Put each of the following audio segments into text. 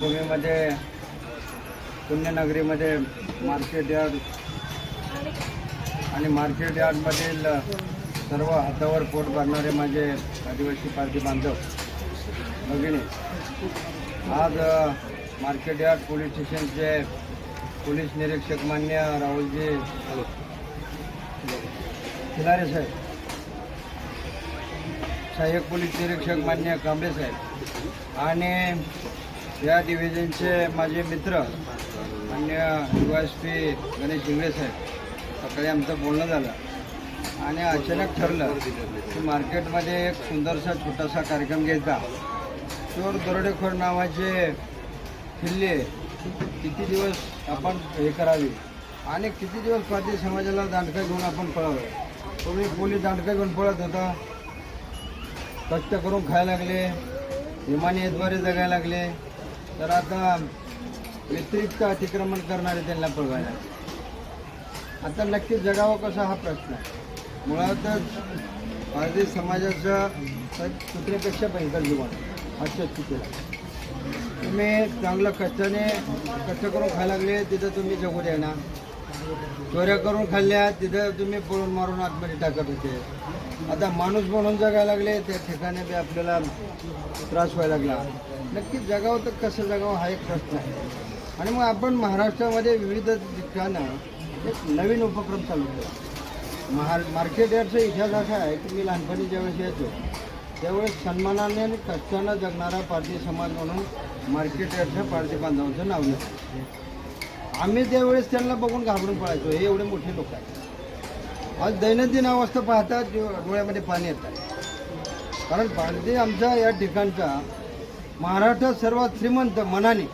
भूमीमध्ये पुण्यनगरीमध्ये market yard आणि मार्केट यार्डमधील सर्व हातावर पोट भरणारे माझे आदिवासी पार्टी बांधव भगिनी आज मार्केट यार्ड पोलीस स्टेशनचे पोलीस निरीक्षक मान्य राहुलजी खिलारे साहेब सहाय्यक पोलीस निरीक्षक मान्य कांबळे साहेब आणि या डिव्हिजनचे माझे मित्र मान्य U S P Ganesh Ingale साहेब सकाळी आमचं बोलणं झालं. आणि अचानक ठरलं की मार्केटमध्ये एक सुंदरसा छोटासा कार्यक्रम घ्यायचा. चोर दरोडेखोर नावाचे किल्ले किती दिवस आपण हे करावे? आणि किती दिवस पाती समाजाला दांडका घेऊन आपण पळावं? तुम्ही पोलीस दांडका घेऊन पळत होता? कष्ट करून खायला लागले विमानीद्वारे जगायला लागले तर आता व्यतिरिक्त अतिक्रमण करणारे त्यांना पळवायला आता नक्की जगावं कसा हा प्रश्न आहे. मुळातच भारतीय समाजाचं कुत्र्यापेक्षा भयंकर जीवन अशा स्थितीला तुम्ही चांगलं कष्टाने कष्ट करून खायला लागले तिथं तुम्ही जगू द्या ना. चोऱ्या करून खाल्ल्या तिथं तुम्ही पळून मारून आतमध्ये टाकत होते. आता माणूस म्हणून जगायला लागले त्या ठिकाणी बी आपल्याला त्रास व्हायला लागला. नक्की जगावं तर कसं जगावं हा एक प्रश्न आहे. आणि मग आपण महाराष्ट्रामध्ये विविध ठिकाणं एक नवीन उपक्रम चालू केला. महा मार्केट यार्डचा इतिहास असा आहे की मी लहानपणी ज्यावेळेस यायचो त्यावेळेस सन्मानाने आणि कष्टानं जगणारा पारधी समाज म्हणून मार्केट यार्डच्या पारधी बांधवांचं नाव घेतलं. आम्ही त्यावेळेस त्यांना बघून घाबरून पळायचो. हे एवढे मोठे लोक आहेत. आज दैनंदिन अवस्था पाहता डोळ्यामध्ये पाणी येतात कारण पारधी आमचा या ठिकाणचा महाराष्ट्रात सर्वात श्रीमंत मनाने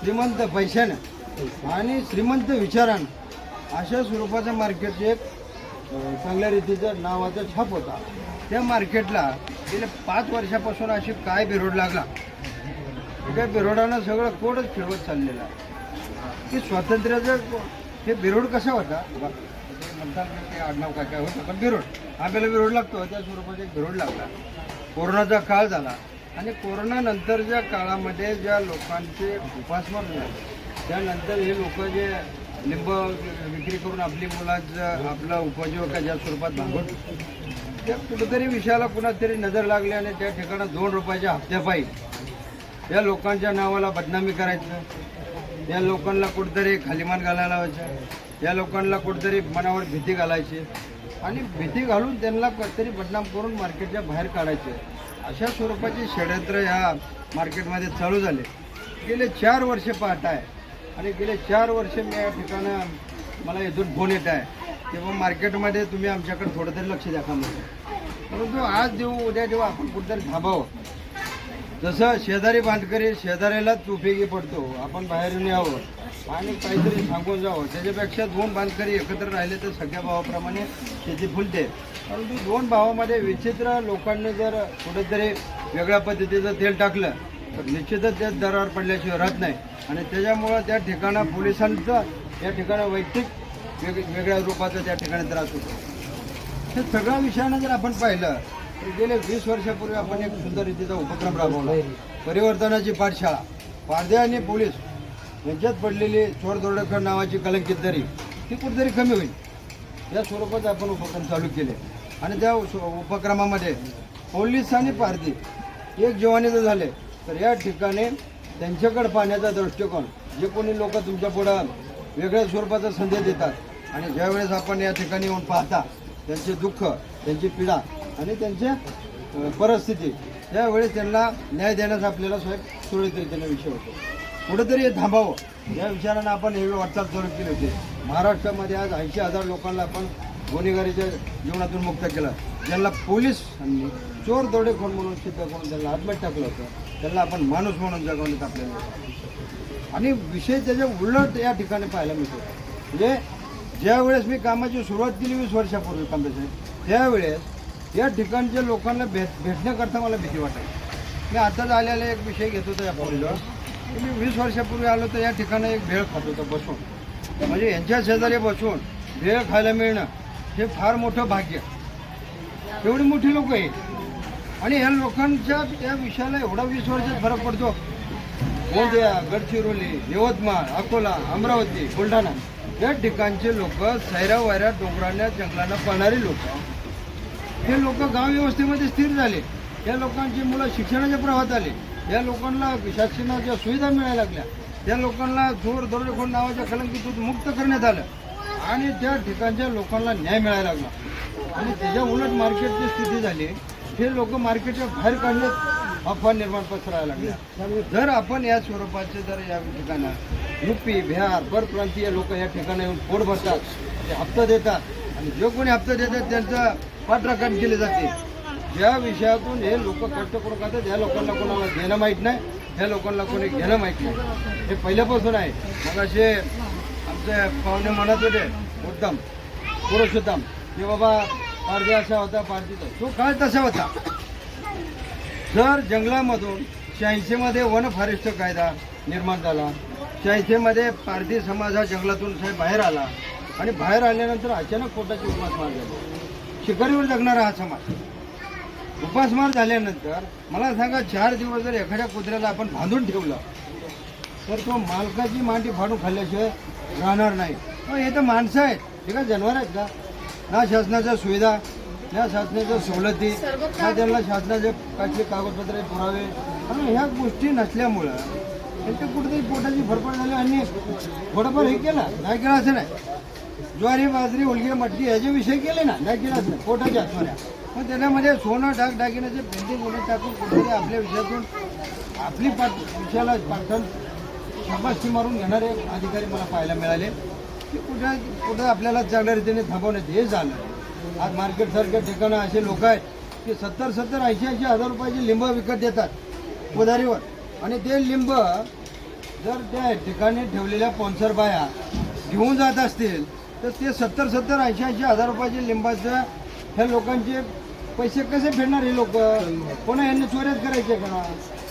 श्रीमंत पैशानं आणि श्रीमंत विचारानं अशा स्वरूपाचं मार्केट एक चांगल्या रीतीचं नावाचा छाप होता. त्या मार्केटला गेल्या पाच वर्षापासून अशी काय बिरोड लागला? त्या बिरोडानं सगळं कोडच फिरवत चाललेलं आहे. की स्वातंत्र्याचं हे बिरोड कसा होता? ते म्हणतात की आडनाव काय काय होतं पण बिरोड. आपल्याला बिरोड लागतो त्या स्वरूपाचा एक बिरोड लागला. कोरोनाचा काळ झाला. आणि कोरोनानंतरच्या काळामध्ये ज्या लोकांचे उपासमार झाले त्यानंतर हे लोक जे लिंब विक्री करून आपली मुलाचं आपला उपजीविका ज्या स्वरूपात भागवत त्या कुठेतरी विषयाला कुणातरी तरी नजर लागली आणि त्या ठिकाणी दोन रुपयाच्या हप्त्यापायी या लोकांच्या नावाला बदनामी करायचं या लोकांना कुठेतरी खालीमान घालायला लावायचं या लोकांना कुठेतरी मनावर भीती घालायची आणि भीती घालून त्यांना कुठेतरी बदनाम करून मार्केटच्या बाहेर काढायचे. अशा स्वरूपाची षडयंत्र ह्या मार्केटमध्ये चालू झाले. गेले चार वर्ष पाहत आहे आणि गेले चार वर्ष मी या ठिकाणं मला इथून फोन येत आहे. तेव्हा मार्केटमध्ये तुम्ही आमच्याकडे थोडं तरी लक्ष द्या का म्हणून परंतु आज देऊ उद्या देऊ आपण कुठेतरी थांबावं. जसं शेजारी बांधकरी शेजाऱ्यालाच उपयोगी पडतो. आपण बाहेरून यावं. आणि काहीतरी सांगून जावं. त्याच्यापेक्षा दोन बांधकरी एकत्र राहिले तर सगळ्या भावाप्रमाणे शेती फुलते. परंतु दोन भावामध्ये विचित्र लोकांनी जर कुठेतरी वेगळ्या पद्धतीचं तेल टाकलं तर निश्चितच त्या दरावर पडल्याशिवाय राहत नाही. आणि त्याच्यामुळं त्या ठिकाणं पोलिसांचं या ठिकाणं वैयक्तिक वेग वेगळ्या रूपाचा त्या ठिकाणी त्रास होतो. हे सगळ्या विषयानं जर आपण पाहिलं तर गेले वीस वर्षापूर्वी आपण एक सुंदर रीतीचा उपक्रम राबवला. परिवर्तनाची पाठशाळा. पारदे आणि पोलीस यांच्यात पडलेली चोर नावाची कलंकित दरी ती कुठेतरी कमी होईल. या स्वरूपात आपण उपक्रम चालू केले. आणि त्या उपक्रमामध्ये पोलीस आणि पारधी एक जीवाने जर झाले. तर या ठिकाणी त्यांच्याकडे पाहण्याचा दृष्टिकोन जे कोणी लोक तुमच्या पुढं वेगळ्या स्वरूपाचा संदेश देतात आणि ज्यावेळेस आपण या ठिकाणी येऊन पाहता त्यांचे दुःख त्यांची पीडा आणि त्यांची परिस्थिती त्यावेळेस त्यांना न्याय देण्याचा आपल्याला स्वयं सुरळीत रीतीने विषय होतो. कुठेतरी हे थांबावं. या विचारानं आपण हे वाटचाल चालू केली होती. महाराष्ट्रामध्ये आज ऐंशी हजार लोकांना आपण गुन्हेगारीच्या जीवनातून मुक्त केलं. ज्यांना पोलिसांनी चोर दरोडेखोर म्हणून सिद्ध करून त्यांना आत्महत्या टाकलं होतं त्यांना आपण माणूस म्हणून जगवण्यात आपल्याला आणि विषय त्याच्या उलट या ठिकाणी पाहायला मिळतो. म्हणजे ज्या वेळेस मी कामाची सुरुवात केली वीस वर्षापूर्वी कांबेसाहेब त्यावेळेस या ठिकाणच्या लोकांना भेट भेटण्याकरता मला भीती वाटायची. मी आताच आलेला एक विषय घेत होतो या तुम्ही मी वीस वर्षापूर्वी आलो तर या ठिकाणी एक भेळ खात होतो बसून. म्हणजे यांच्या शेजारी बसून भेळ खायला मिळणं हे फार मोठं भाग्य. एवढी मोठी लोक आहेत. आणि ह्या लोकांच्या त्या विषयाला एवढा वीस वर्षात फरक पडतो. गोंदिया गडचिरोली यवतमाळ अकोला अमरावती बुलढाणा या ठिकाणचे लोक सैरा वैरा डोंगरांना जंगलांना पळणारे लोक. हे लोक गाव व्यवस्थेमध्ये स्थिर झाले. या लोकांची मुलं शिक्षणाच्या प्रवाहात आले. या लोकांना शासनाच्या सुविधा मिळायला लागल्या त्या लोकांना चोर दरोडेखोर नावाच्या कलंकितून मुक्त करण्यात आलं आणि त्या ठिकाणच्या लोकांना न्याय मिळायला लागला. आणि त्याच्या उलट मार्केटची स्थिती झाली. हे लोक मार्केटच्या बाहेर काढण्यात अफवा निर्माण पसरायला लागल्या. जर आपण या स्वरूपाचे जर या ठिकाणं युपी बिहार परप्रांतीय लोक या ठिकाणी येऊन पोट भरतात ते हप्ता देतात आणि जे कोणी हप्ता देतात त्यांचं पाठराखण केले जाते. ज्या विषयातून हे लोक कष्ट करून खातात या लोकांना कोणाला घेणं माहीत नाही ह्या लोकांना कोणी घेणं माहीत नाही. हे पहिल्यापासून आहे. मग असे आमचे पाहुणे म्हणत होते उत्तम पुरुषोत्तम की बाबा पारधी असा होता पारधीचा तो. काळ तसा होता. जर जंगलामधून शहाऐंशीमध्ये वन फॉरेस्ट कायदा निर्माण झाला शहाऐंशीमध्ये पारधी समाज हा जंगलातून साहेब बाहेर आला आणि बाहेर आल्यानंतर अचानक पोटाची उपासमार झाली. शिकारीवर जगणारा हा समाज. उपासमार झाल्यानंतर मला सांगा चार दिवस जर एखाद्या कुत्र्याला आपण बांधून ठेवलं तर तो मालकाची मांडी फाडून खाल्ल्याशिवाय राहणार नाही. मग हे तर माणसं आहेत. हे का जनावर आहेत का? ना शासनाच्या सुविधा ना शासनाच्या सवलती ना त्यांना शासनाचे काचले कागदपत्रे पुरावे. आणि ह्या गोष्टी नसल्यामुळं त्यांच्या कुठेतरी पोटाची भरपड झाली आणि थोडंफार हे केलं. नाही केलं असं नाही. ज्वारी बाजरी उलगी मटकी याचे विषय केले ना. नाही केलं असं. नाही पोटाच्या आत्मऱ्या मग त्याच्यामध्ये म्हणजे सोनं डाग दागिन्याचे पेंटिंग वगैरे टाकून कुठेतरी आपल्या विषयातून आपली पाठ विषयाला पाठण शाबासकी मारून घेणारे अधिकारी मला पाहायला मिळाले. की कुठे कुठं आपल्याला चांगल्या रीतीने थांबवण्यात हे झालं. आज मार्केटसारख्या ठिकाणं असे लोक आहेत की सत्तर सत्तर ऐंशी ऐंशी हजार रुपयाचे लिंब विकत देतात उधारीवर आणि ते लिंब जर त्या ठिकाणी ठेवलेल्या पॉन्सर बाया घेऊन जात असतील तर ते सत्तर सत्तर ऐंशी ऐंशी हजार रुपयाचे लिंबाचं ह्या लोकांचे पैसे कसे फेडणार हे लोक? पुन्हा यांनी चोऱ्याच करायचे का?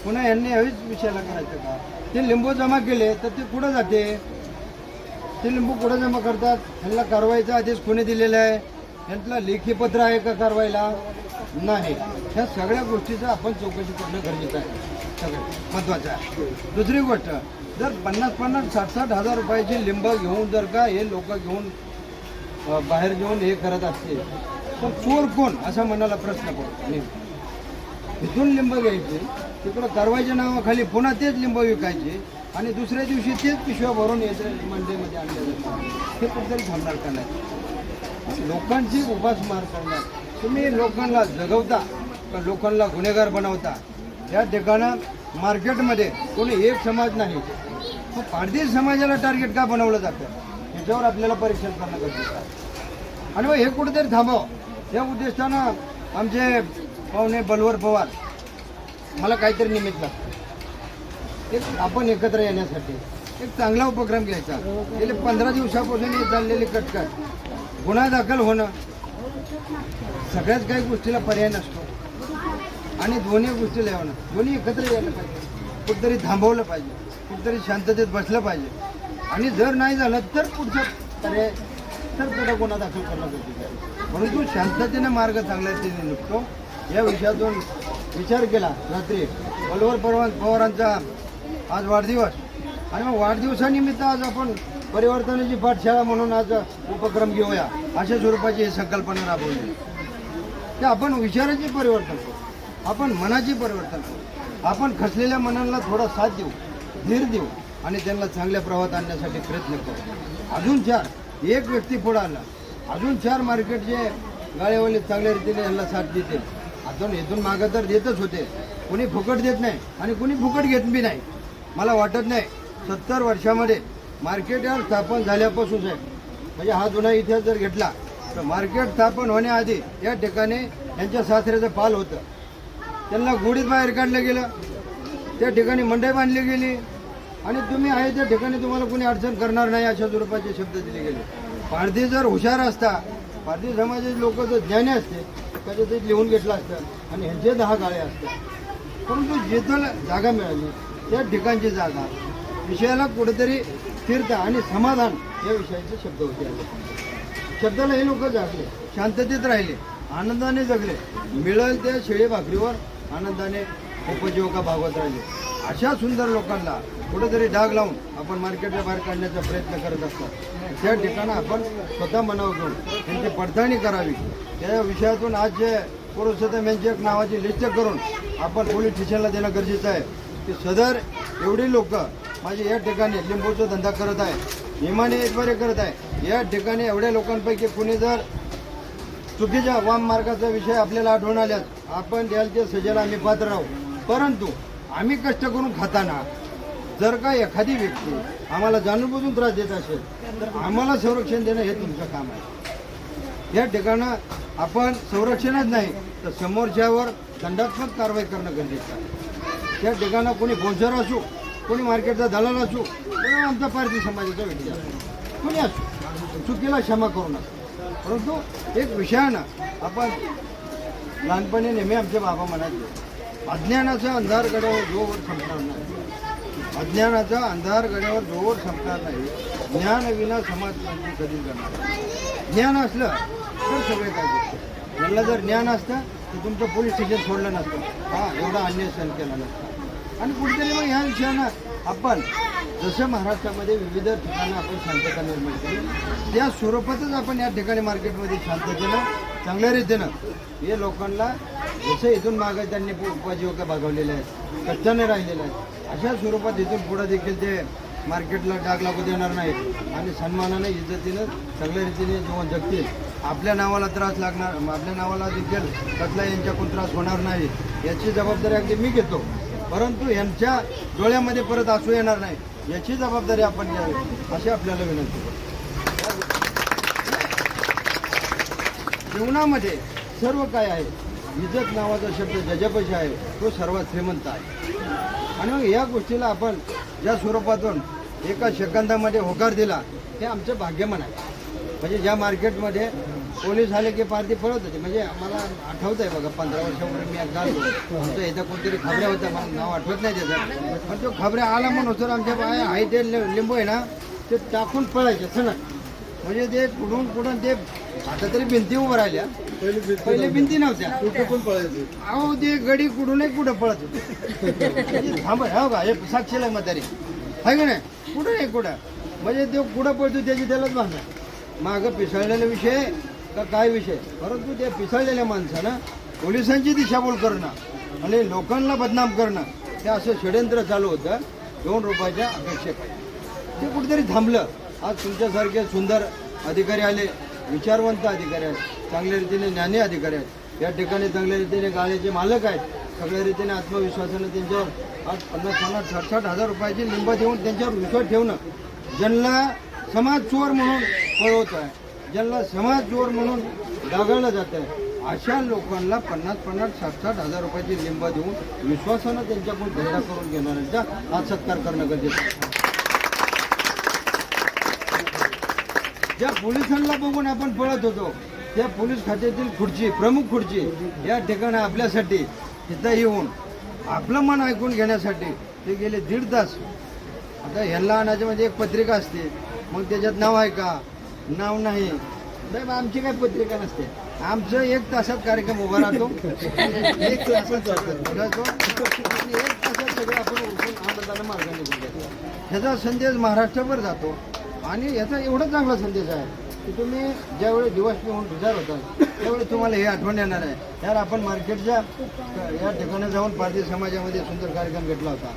पुन्हा यांनी हवीच विषयाला करायचं का? ते लिंबू जमा केले तर ते कुठं जाते? ते लिंबू कुठं जमा करतात? ह्यांना कारवाईचा आदेश कोणी दिलेला आहे? यांना लेखी पत्र आहे का कारवाईला? नाही. ह्या सगळ्या गोष्टीचं आपण चौकशी करणं गरजेचं आहे. सगळं महत्त्वाचं आहे. दुसरी गोष्ट जर पन्नास पन्नास साठ साठ हजार रुपयाची लिंब घेऊन जर का हे लोक घेऊन बाहेर घेऊन हे करत असतील पण चोर कोण? असा मनाला प्रश्न पडतो. नेहमी. इथून लिंब घ्यायचे तिकडं कारवाईच्या नावाखाली पुन्हा तेच लिंब विकायचे आणि दुसऱ्या दिवशी तेच पिशव्या भरून यायचं मंडईमध्ये आणले जातात हे कुठेतरी थांबणार का नाही? लोकांची उपासमार करणार. तुम्ही लोकांना जगवता का लोकांना गुन्हेगार बनवता. या ठिकाणं मार्केटमध्ये कोणी एक समाज नाही. मग पारधी समाजाला टार्गेट का बनवलं जातं? याच्यावर आपल्याला परीक्षण करणं गरजेचं आहे. आणि मग हे कुठेतरी थांबावं. या उद्देशानं आमचे पाहुणे बलवर पवार मला काहीतरी निमित्त. लागतं एक आपण एकत्र येण्यासाठी एक चांगला उपक्रम घ्यायचा. गेले पंधरा दिवसापासून हे चाललेली कटकट. गुन्हा दाखल होणं सगळ्याच काही गोष्टीला पर्याय नसतो. आणि दोन्ही गोष्टीला येणं दोन्ही एकत्र यायला पाहिजे. कुठंतरी थांबवलं पाहिजे कुठंतरी शांततेत बसलं पाहिजे. आणि जर नाही झालं तर पुढचा पर्याय तर त्याला गुन्हा दाखल करणं गरजेचं आहे. परंतु शांततेने मार्ग चांगल्या रीतीने निघतो. या विषयातून विचार केला रात्री बलवर पवार पवारांचा आज वाढदिवस. आणि मग वाढदिवसानिमित्त आज आपण परिवर्तनाची पाठशाळा म्हणून आज उपक्रम घेऊया अशा स्वरूपाची ही संकल्पना राबवली. ते आपण विचाराचे परिवर्तन करू. आपण मनाचे परिवर्तन करू. आपण खसलेल्या मनांना थोडा साथ देऊ धीर देऊ आणि त्यांना चांगल्या प्रवाहात आणण्यासाठी प्रयत्न करू. अजून चार एक व्यक्ती पुढं आला. अजून चार मार्केटचे गाळेवाले चांगल्या रीतीने यांना साथ देतील. अजून इथून मागं तर देतच होते. कोणी फुकट देत नाही आणि कोणी फुकट घेत बी नाही. मला वाटत नाही. सत्तर वर्षामध्ये मार्केट यार स्थापन झाल्यापासून आहे म्हणजे हा जुना इतिहास जर घेतला तर मार्केट स्थापन होण्याआधी या ठिकाणी यांच्या सासऱ्याचं पाल होतं. त्यांना गुढीत बाहेर काढलं गेलं. त्या ठिकाणी मंडई बांधली गेली. आणि तुम्ही आहे त्या ठिकाणी तुम्हाला कोणी अडचण करणार नाही अशा स्वरूपाचे शब्द दिले गेले. पारधी जर हुशार असता पारधी समाजाचे लोक जर ज्ञानी असते त्याचं ते लिहून घेतलं असतं आणि ह्यांचे दहा गाळे असतात परंतु जिथं जागा मिळाली त्या ठिकाणची जागा विषयाला कुठेतरी स्थिरता आणि समाधान या विषयाचे शब्द होते. या शब्दाला हे लोक जागले शांततेत राहिले आनंदाने जगले. मिळेल त्या शेळी भाकरीवर आनंदाने उपजीविका भागवत राहिले. अशा सुंदर लोकांना कुठेतरी डाग लावून आपण मार्केटच्या बाहेर काढण्याचा प्रयत्न करत असतात. त्या ठिकाणं आपण स्वतः मनावर घेऊन त्यांची पडताळणी करावी. त्या विषयातून आज जे पुरुषोत्तम यांची एक नावाची लिस्ट करून आपण पोलीस स्टेशनला देणं गरजेचं आहे. की सदर एवढी लोक माझे या ठिकाणी लिंबूचा धंदा करत आहे निमाने इतवारे करत आहे. या ठिकाणी एवढ्या लोकांपैकी कुणी जर चुकीच्या वाम मार्गाचा विषय आपल्याला आढळून आल्यास आपण द्यालच्या सजेला आम्ही पात्र राहू परंतु आम्ही कष्ट करून खाताना जर का एखादी व्यक्ती आम्हाला जाणून त्रास देत असेल तर आम्हाला संरक्षण देणं हे तुमचं काम आहे. या ठिकाणं आपण संरक्षणच नाही तर समोरच्यावर दंडात्मक कारवाई करणं गरजेचं आहे. त्या ठिकाणं कोणी बोन्सर असू कोणी मार्केटचा दलाल असू किंवा आमचा पारधी समाजाचा व्यक्ती असू कोणी असू चुकीला क्षमा करू नका. परंतु एक विषयानं आपण लहानपणी नेहमी आमचे बाबा म्हणायचे अज्ञानाचा अंधारकडे जोवर संपणार नाही. अज्ञानाचा अंधार गड्यावर जोर संपणार नाही. ज्ञानविना समाज कधी करणार ज्ञान असलं तर सगळे काय करतो यांना जर ज्ञान असतं तर तुमचं पोलीस स्टेशन सोडलं नसतं. हा एवढा अन्याय सण केला नसता. आणि कुठेतरी मग ह्या विषयानं आपण जसं महाराष्ट्रामध्ये विविध ठिकाणी आपण शांतता निर्माण केली त्या स्वरूपातच आपण या ठिकाणी मार्केटमध्ये शांततेनं चांगल्या रीतीनं. हे लोकांना जसं इथून मागं त्यांनी उपजीविका भागवलेल्या आहेत कष्टाने राहिलेल्या आहेत. अशा स्वरूपात इथून पुढं देखील ते मार्केटला डाग लागू देणार नाहीत. आणि सन्मानाने इज्जतीनं चांगल्या रीतीने जीवन जगतील आपल्या नावाला त्रास लागणार आपल्या नावाला देखील कसला यांच्याकडून त्रास होणार नाही. याची जबाबदारी अगदी मी घेतो. परंतु यांच्या डोळ्यामध्ये परत असू येणार नाही. याची जबाबदारी आपण घ्यावी अशी आपल्याला विनंती करतो जीवनामध्ये सर्व काय आहे? इज्जत नावाचा शब्द ज्याच्यापाशी आहे तो सर्वात श्रीमंत आहे. आणि मग या गोष्टीला आपण ज्या स्वरूपातून एका सेकंदामध्ये होकार दिला हे आमचं भाग्यमन आहे. म्हणजे ज्या मार्केटमध्ये पोलीस आले की पार्टी पळत होते म्हणजे मला आठवत आहे बघा पंधरा वर्षापूर्वी मी एकदा आलो. आमच्या इथं कोणतरी खबऱ्या होत्या मला नाव आठवत नाही त्याचं. पण तो खबऱ्या आला म्हणून सर आमच्या आहे ते लिंबू आहे ना ते टाकून पळायचे सणत म्हणजे ते कुठून कुठून ते आता तरी भिंती उभं राहिल्या. पहिले भिंती नव्हत्या. पण पळायचे. अहो ते गडी कुठूनही कुठं पळत होते. थांब हो का हे साक्षीला म्हातारी आहे का नाही? कुठं नाही कुठं? म्हणजे तो कुठं पळतो त्याची त्यालाच बांधणार मागं पिसळलेला विषय का काय विषय परंतु त्या पिसळलेल्या माणसानं पोलिसांची दिशाभूल करणं आणि लोकांना बदनाम करणं हे असं षडयंत्र चालू होतं. दोन रुपयाच्या अपेक्षेत ते कुठेतरी थांबलं. आज तुमच्यासारखे सुंदर अधिकारी आले विचारवंत अधिकारी आहेत चांगल्या रीतीने ज्ञानी अधिकारी आहेत या ठिकाणी चांगल्या रीतीने गाड्याचे मालक आहेत सगळ्या रीतीने आत्मविश्वासाने त्यांच्यावर आज पन्नास पन्नास साठ साठ हजार रुपयाची लिंब देऊन त्यांच्यावर विश्वास ठेवणं ज्यांना समाज चोर म्हणून पळवत आहे ज्यांना समाज चोर म्हणून दागवलं जात आहे अशा लोकांना पन्नास पन्नास साठ साठ हजार रुपयाची लिंब देऊन विश्वासानं त्यांच्याकडून धंदा करून घेणाऱ्यांचा आज सत्कार करणं गरजेचं आहे. ज्या पोलिसांना बघून आपण पळत होतो. त्या पोलीस खात्यातील खुर्ची प्रमुख खुर्ची या ठिकाणी आपल्यासाठी तिथं येऊन आपलं मन ऐकून घेण्यासाठी ते गेले दीड तास. आता ह्यांना आणायच्या म्हणजे एक पत्रिका असते. मग त्याच्यात नाव आहे का? नाव नाही. मग आमची काय पत्रिका नसते. आमचं एक तासात कार्यक्रम उभा राहतो. एक तासात एक तासात सगळं आपण उठून आनंदाने मार्गाने ह्याचा संदेश महाराष्ट्रभर जातो. आणि याचा एवढा चांगला संदेश आहे की तुम्ही ज्यावेळी दिवस घेऊन विचार होता त्यावेळी तुम्हाला हे आठवण येणार आहे. यार आपण मार्केटच्या या ठिकाणी जाऊन भारतीय समाजामध्ये सुंदर कार्यक्रम घेतला होता.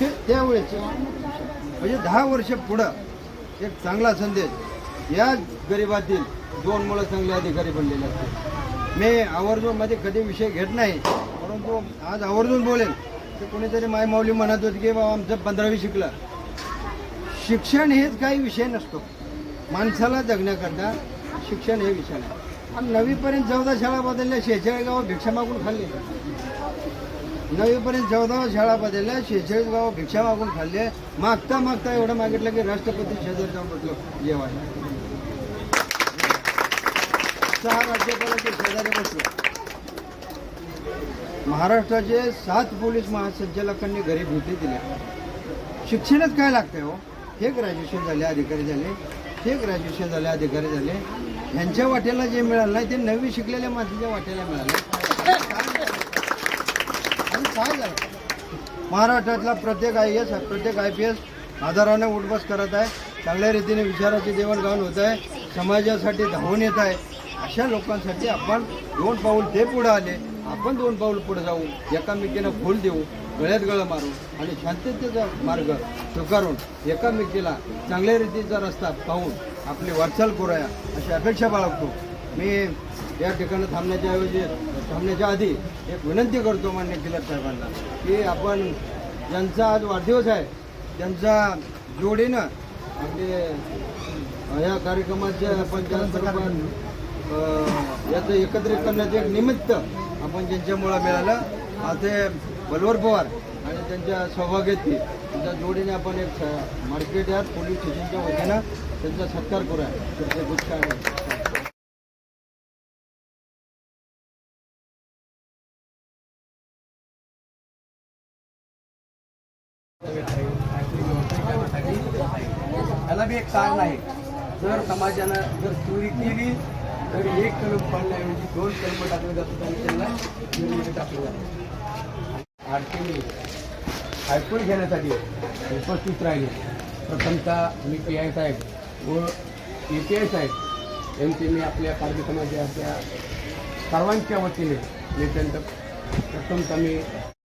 ते त्यावेळेस म्हणजे दहा वर्ष पुढं एक चांगला संदेश या गरिबातील दोन मुलं चांगले अधिकारी बनलेले असतात मी आवर्जूनमध्ये कधी विषय घेत नाही परंतु आज आवर्जून बोलेन की कोणीतरी माय माऊली म्हणत होती की बाबा आमचं पंधरावी शिकलं. शिक्षण हेच काही विषय नसतो. माणसाला जगण्याकरता शिक्षण हे विषय नाही. आणि नवीपर्यंत चौदा शाळा बदलल्या शेहेचाळीस गावं भिक्षा मागून खाल्ली. नवीपर्यंत चौदा शाळा बदलल्या शेहेचाळीस गावं भिक्षा मागून खाल्ले. मागता मागता एवढं मागितलं की राष्ट्रपती शेजार जाऊन बसलो जेवायला. सहा राज्यपालाचे शेजारी बसलो. महाराष्ट्राचे सात पोलीस महासंचालकांनी घरी भेटी दिल्या शिक्षणच काय लागतंय हो? हे ग्रॅज्युएशन झाले अधिकारी झाले हे ग्रॅज्युएशन झाले अधिकारी झाले. ह्यांच्या वाट्याला जे मिळालं नाही ते नवी शिकलेल्या माणसाच्या वाट्याला मिळालं. आणि काय झालं? महाराष्ट्रातला प्रत्येक आय एस प्रत्येक आय पी एस आधाराने उठबस करत आहे. चांगल्या रीतीने विचाराची देवाणघेवाण होत आहे. समाजासाठी धावून येत आहे. अशा लोकांसाठी आपण दोन पाऊल ते पुढं आले. आपण दोन पाऊल पुढे जाऊ. एकामेकीनं फूल देऊ. गळ्यात गळं मारून आणि शांततेचा मार्ग स्वीकारून एकामेकीला चांगल्या रीतीचा रस्ता पाहून आपली वाटचाल करूया अशी अपेक्षा बाळगतो. मी या ठिकाणी थांबण्याच्या ऐवजी थांबण्याच्या आधी एक विनंती करतो मान्य किलर साहेबांना की आपण ज्यांचा आज वाढदिवस आहे त्यांचा जोडीनं आपले या कार्यक्रमाच्या आपण ज्यांचं याचं एकत्रित करण्याचं एक निमित्त आपण ज्यांच्यामुळं मिळालं आता बलवर पवार आणि त्यांच्या सौभाग्यती त्यांच्या जोडीने आपण एक मार्केट यार्ड पोलीस स्टेशनच्या वतीनं त्यांचा सत्कार करूया. त्यांचे गुच्छ आणि त्याला बी एक कारण आहे. जर समाजानं जर चोरी केली तर एक कलम पाडण्याऐवजी दोन कलम टाकले जातात आणि त्यांना टाकले जातात. अडचणी ऐकून घेण्यासाठी उपस्थित राहिले प्रथमतः मी पी आय साहेब व ए पी आय साहेब यांचे मी आपल्या कार्य समाजाच्या सर्वांच्या वतीने मी त्यांचं प्रथमतः मी